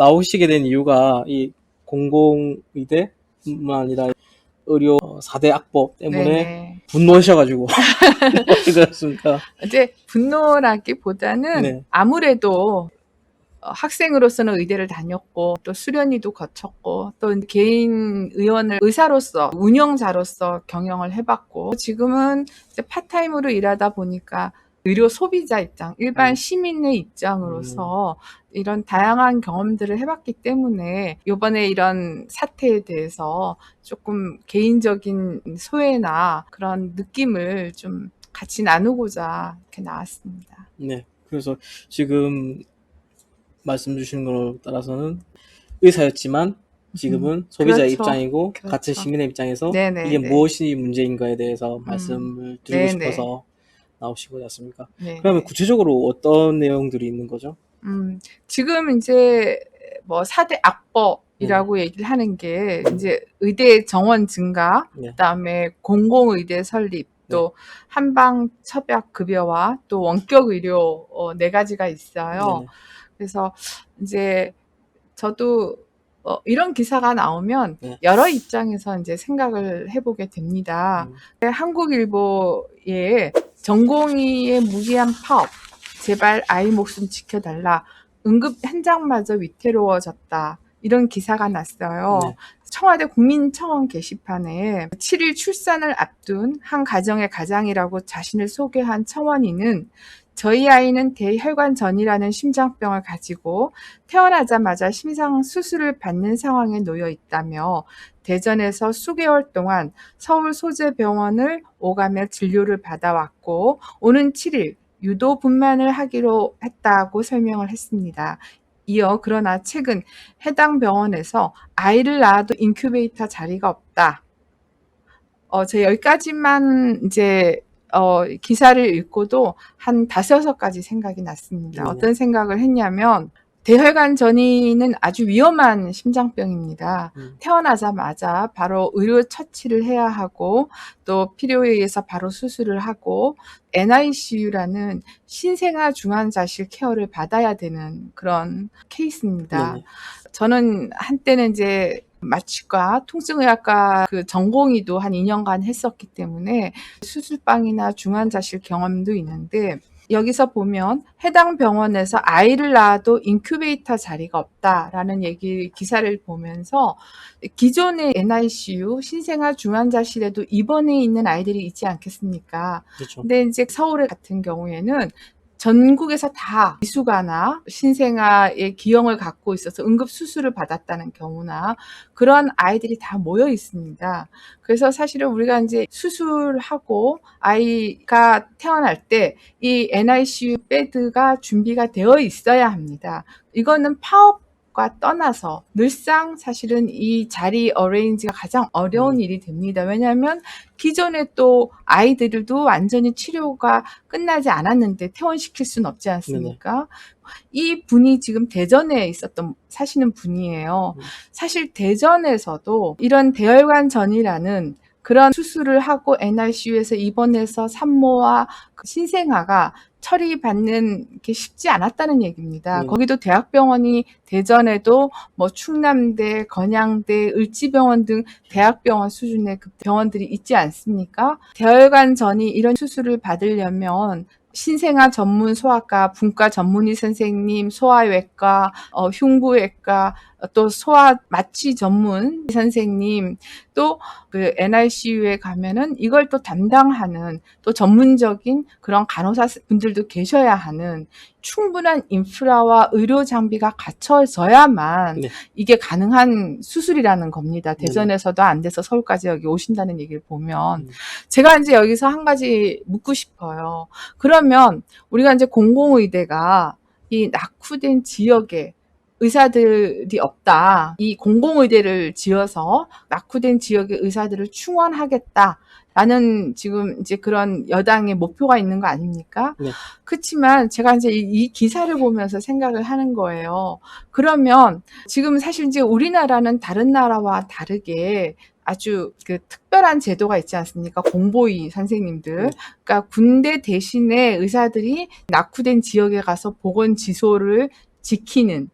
나오시게 된 이유가 이 공공의대뿐만 아니라 의료 4대 악법 때문에 네네. 분노하셔가지고 그렇습니까? 이제 분노라기보다는 네. 아무래도 어, 학생으로서는 의대를 다녔고 또 수련의도 거쳤고 또 개인 의원을 의사로서 운영자로서 경영을 해봤고 지금은 이제 파타임으로 일하다 보니까 의료 소비자 입장, 일반 음. 시민의 입장으로서 이런 다양한 경험들을 해봤기 때문에 이번에 이런 사태에 대해서 조금 개인적인 소외나 그런 느낌을 좀 같이 나누고자 이렇게 나왔습니다. 네. 그래서 지금 말씀 주시는 거로 따라서는 의사였지만 지금은 소비자의 그렇죠. 입장이고 그렇죠. 같은 시민의 입장에서 네네. 이게 네. 무엇이 문제인가에 대해서 말씀을 드리고 네네. 싶어서 나오시고 왔습니까? 네. 그러면 구체적으로 어떤 내용들이 있는 거죠? 음, 지금 이제 뭐 4대 악법이라고 네. 얘기를 하는 게 이제 의대 정원 증가, 네. 그다음에 공공의대 설립, 또 한방 처약 급여와 또 원격 의료 어, 네 가지가 있어요. 네네. 그래서 이제 저도 어, 이런 기사가 나오면 네. 여러 입장에서 이제 생각을 해보게 됩니다. 음. 한국일보에 전공의의 무기한 파업, 제발 아이 목숨 지켜달라, 응급 현장마저 위태로워졌다. 이런 기사가 났어요. 네. 청와대 국민청원 게시판에 7일 출산을 앞둔 한 가정의 가장이라고 자신을 소개한 청원인은 저희 아이는 대혈관 전이라는 심장병을 가지고 태어나자마자 심장 수술을 받는 상황에 놓여 있다며 대전에서 수개월 동안 서울 소재병원을 오가며 진료를 받아왔고 오는 7일 유도 분만을 하기로 했다고 설명을 했습니다. 이어 그러나 최근 해당 병원에서 아이를 낳아도 인큐베이터 자리가 없다. 어, 제 여기까지만 이제 어, 기사를 읽고도 한 다섯섯 가지 생각이 났습니다. 네. 어떤 생각을 했냐면 대혈관 전이는 아주 위험한 심장병입니다. 음. 태어나자마자 바로 의료 처치를 해야 하고 또 필요에 의해서 바로 수술을 하고 NICU라는 신생아 중환자실 케어를 받아야 되는 그런 케이스입니다. 네네. 저는 한때는 이제 마취과 통증의학과 그 전공의도 한 2년간 했었기 때문에 수술방이나 중환자실 경험도 있는데 여기서 보면 해당 병원에서 아이를 낳아도 인큐베이터 자리가 없다라는 얘기 기사를 보면서 기존의 NICU 신생아 중환자실에도 입원해 있는 아이들이 있지 않겠습니까? 그렇죠. 근데 이제 서울 같은 경우에는 전국에서 다 미숙아나 신생아의 기형을 갖고 있어서 응급 수술을 받았다는 경우나 그런 아이들이 다 모여 있습니다. 그래서 사실은 우리가 이제 수술하고 아이가 태어날 때 이 NICU 베드가 준비가 되어 있어야 합니다. 이거는 파업 과 떠나서 늘상 사실은 이 자리 어레인지가 가장 어려운 음. 일이 됩니다. 왜냐하면 기존에 또 아이들도 완전히 치료가 끝나지 않았는데 퇴원시킬 수는 없지 않습니까? 이 분이 지금 대전에 있었던 사시는 분이에요. 음. 사실 대전에서도 이런 대혈관 전이라는 그런 수술을 하고 NICU에서 입원해서 산모와 그 신생아가 처리받는 게 쉽지 않았다는 얘기입니다. 네. 거기도 대학병원이 대전에도 뭐 충남대, 건양대, 을지병원 등 대학병원 수준의 그 병원들이 있지 않습니까? 대혈관 전이 이런 수술을 받으려면 신생아 전문 소아과, 분과 전문의 선생님, 소아외과, 어, 흉부외과, 어, 또 소아 마취 전문 선생님, 또 그 NICU에 가면은 이걸 또 담당하는 또 전문적인 그런 간호사 분들도 계셔야 하는 충분한 인프라와 의료 장비가 갖춰져야만 네. 이게 가능한 수술이라는 겁니다. 네. 대전에서도 안 돼서 서울까지 여기 오신다는 얘기를 보면 음. 제가 이제 여기서 한 가지 묻고 싶어요. 그러면 우리가 이제 공공의대가 이 낙후된 지역에 의사들이 없다. 이 공공의대를 지어서 낙후된 지역의 의사들을 충원하겠다. 라는 지금 이제 그런 여당의 목표가 있는 거 아닙니까? 네. 그렇지만 제가 이제 이, 이 기사를 보면서 생각을 하는 거예요. 그러면 지금 사실 이제 우리나라는 다른 나라와 다르게 아주 그 특별한 제도가 있지 않습니까? 공보위 선생님들. 네. 그러니까 군대 대신에 의사들이 낙후된 지역에 가서 보건 지소를 지키는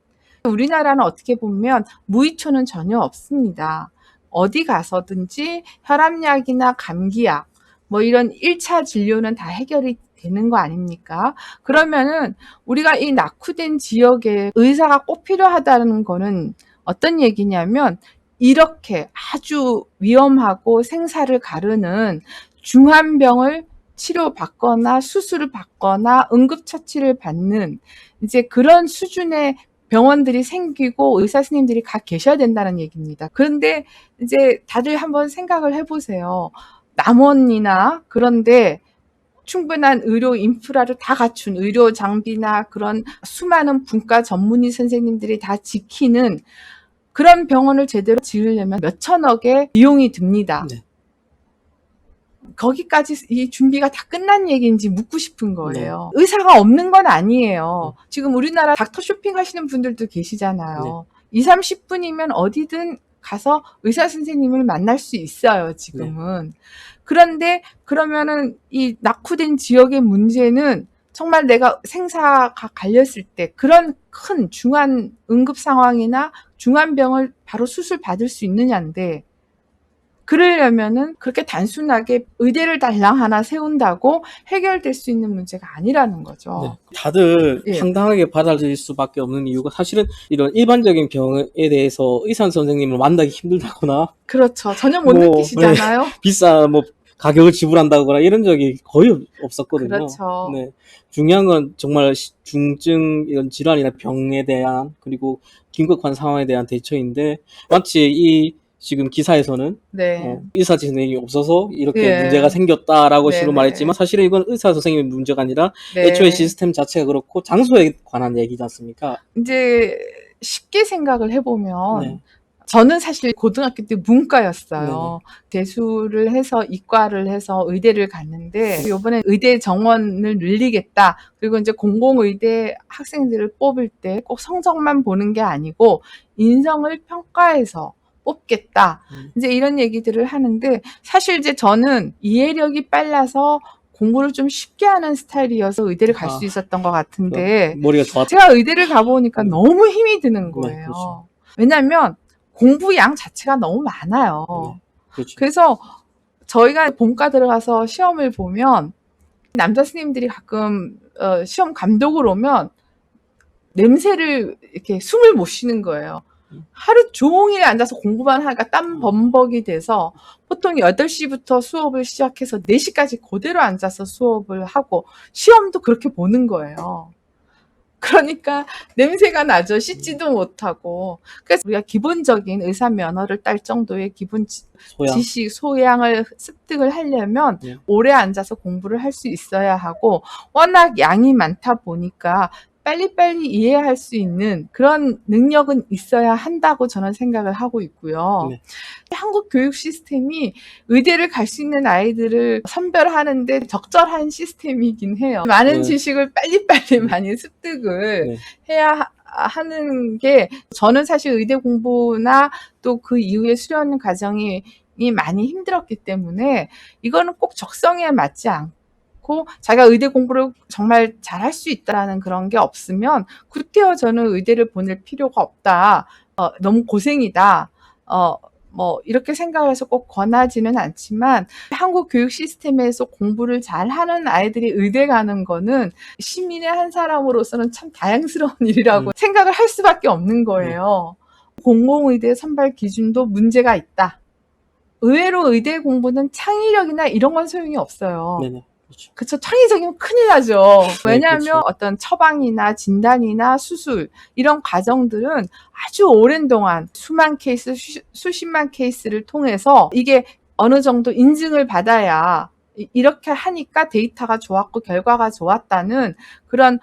우리나라는 어떻게 보면 무의초는 전혀 없습니다. 어디 가서든지 혈압약이나 감기약, 뭐 이런 1차 진료는 다 해결이 되는 거 아닙니까? 그러면은 우리가 이 낙후된 지역에 의사가 꼭 필요하다는 거는 어떤 얘기냐면 이렇게 아주 위험하고 생사를 가르는 중한 병을 치료받거나 수술을 받거나 응급처치를 받는 이제 그런 수준의 병원들이 생기고 의사 선생님들이 가 계셔야 된다는 얘기입니다. 그런데 이제 다들 한번 생각을 해보세요. 남원이나 그런데 충분한 의료 인프라를 다 갖춘 의료 장비나 그런 수많은 분과 전문의 선생님들이 다 지키는 그런 병원을 제대로 지으려면 몇 천억의 비용이 듭니다. 네. 거기까지 이 준비가 다 끝난 얘기인지 묻고 싶은 거예요. 의사가 없는 건 아니에요. 지금 우리나라 닥터 쇼핑 하시는 분들도 계시잖아요. 2, 30분이면 어디든 가서 의사 선생님을 만날 수 있어요, 지금은. 그런데 그러면은 이 낙후된 지역의 문제는 정말 내가 생사가 갈렸을 때 그런 큰 중한 응급 상황이나 중환병을 바로 수술 받을 수 있느냐인데 그러려면은 그렇게 단순하게 의대를 달랑 하나 세운다고 해결될 수 있는 문제가 아니라는 거죠. 네. 다들 예. 황당하게 받아들일 수밖에 없는 이유가 사실은 이런 일반적인 병에 대해서 의사 선생님을 만나기 힘들다거나 그렇죠. 전혀 못 뭐, 느끼시잖아요. 비싼 뭐 가격을 지불한다거나 이런 적이 거의 없- 없었거든요. 그렇죠. 네. 중요한 건 정말 시- 중증 이런 질환이나 병에 대한 그리고 긴급한 상황에 대한 대처인데 마치 이 지금 기사에서는 네. 어, 의사 선생님이 없어서 이렇게 예. 문제가 생겼다라고 네, 식으로 네. 말했지만 사실은 이건 의사 선생님의 문제가 아니라 네. 애초에 시스템 자체가 그렇고 장소에 관한 얘기지 않습니까? 이제 쉽게 생각을 해보면 네. 저는 사실 고등학교 때 문과였어요. 대수를 해서 이과를 해서 의대를 갔는데 이번에 의대 정원을 늘리겠다. 그리고 이제 공공의대 학생들을 뽑을 때 꼭 성적만 보는 게 아니고 인성을 평가해서 뽑겠다. 음. 이제 이런 얘기들을 하는데 사실 이제 저는 이해력이 빨라서 공부를 좀 쉽게 하는 스타일이어서 의대를 갈수 아. 있었던 것 같은데 머리가 좋았. 제가 의대를 가보니까 음. 너무 힘이 드는 네, 거예요. 그렇죠. 왜냐하면 공부 양 자체가 너무 많아요. 네, 그렇죠. 그래서 저희가 본과 들어가서 시험을 보면 남자 스님들이 가끔 어, 시험 감독을 오면 냄새를 이렇게 숨을 못 쉬는 거예요. 음. 하루 종일 앉아서 공부만 하니까 땀 범벅이 돼서 보통 8시부터 수업을 시작해서 4시까지 그대로 앉아서 수업을 하고 시험도 그렇게 보는 거예요. 그러니까 냄새가 나죠. 씻지도 못하고. 그래서 우리가 기본적인 의사 면허를 딸 정도의 기본 지- 소양. 지식, 소양을 습득을 하려면 네. 오래 앉아서 공부를 할 수 있어야 하고 워낙 양이 많다 보니까 빨리빨리 이해할 수 있는 그런 능력은 있어야 한다고 저는 생각을 하고 있고요. 네. 한국 교육 시스템이 의대를 갈 수 있는 아이들을 선별하는데 적절한 시스템이긴 해요. 많은 네. 지식을 빨리빨리 많이 습득을 네. 해야 하- 하는 게 저는 사실 의대 공부나 또 그 이후에 수련 과정이 이 많이 힘들었기 때문에 이거는 꼭 적성에 맞지 않고 자기가 의대 공부를 정말 잘 할 수 있다라는 그런 게 없으면 그때야 저는 의대를 보낼 필요가 없다. 어, 너무 고생이다. 어, 뭐 이렇게 생각해서 꼭 권하지는 않지만 한국 교육 시스템에서 공부를 잘하는 아이들이 의대 가는 거는 시민의 한 사람으로서는 참 다양스러운 일이라고 음. 생각을 할 수밖에 없는 거예요. 공공의대 선발 기준도 문제가 있다. 의외로 의대 공부는 창의력이나 이런 건 소용이 없어요. 네네. 그렇죠. 그쵸. 창의적이면 큰일 나죠. 왜냐하면 그렇죠. 어떤 처방이나 진단이나 수술, 이런 과정들은 아주 오랜 동안 수만 케이스, 수- 수십만 케이스를 통해서 이게 어느 정도 인증을 받아야 이- 이렇게 하니까 데이터가 좋았고 결과가 좋았다는 그런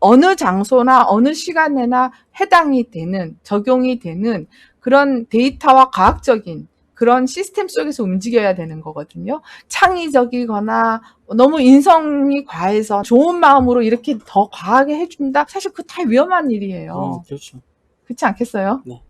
어느 장소나 어느 시간에나 해당이 되는, 적용이 되는 그런 데이터와 과학적인 그런 시스템 속에서 움직여야 되는 거거든요. 창의적이거나 너무 인성이 과해서 좋은 마음으로 이렇게 더 과하게 해준다? 사실 그거 다 위험한 일이에요. 음, 그렇죠. 그렇지 않겠어요? 네.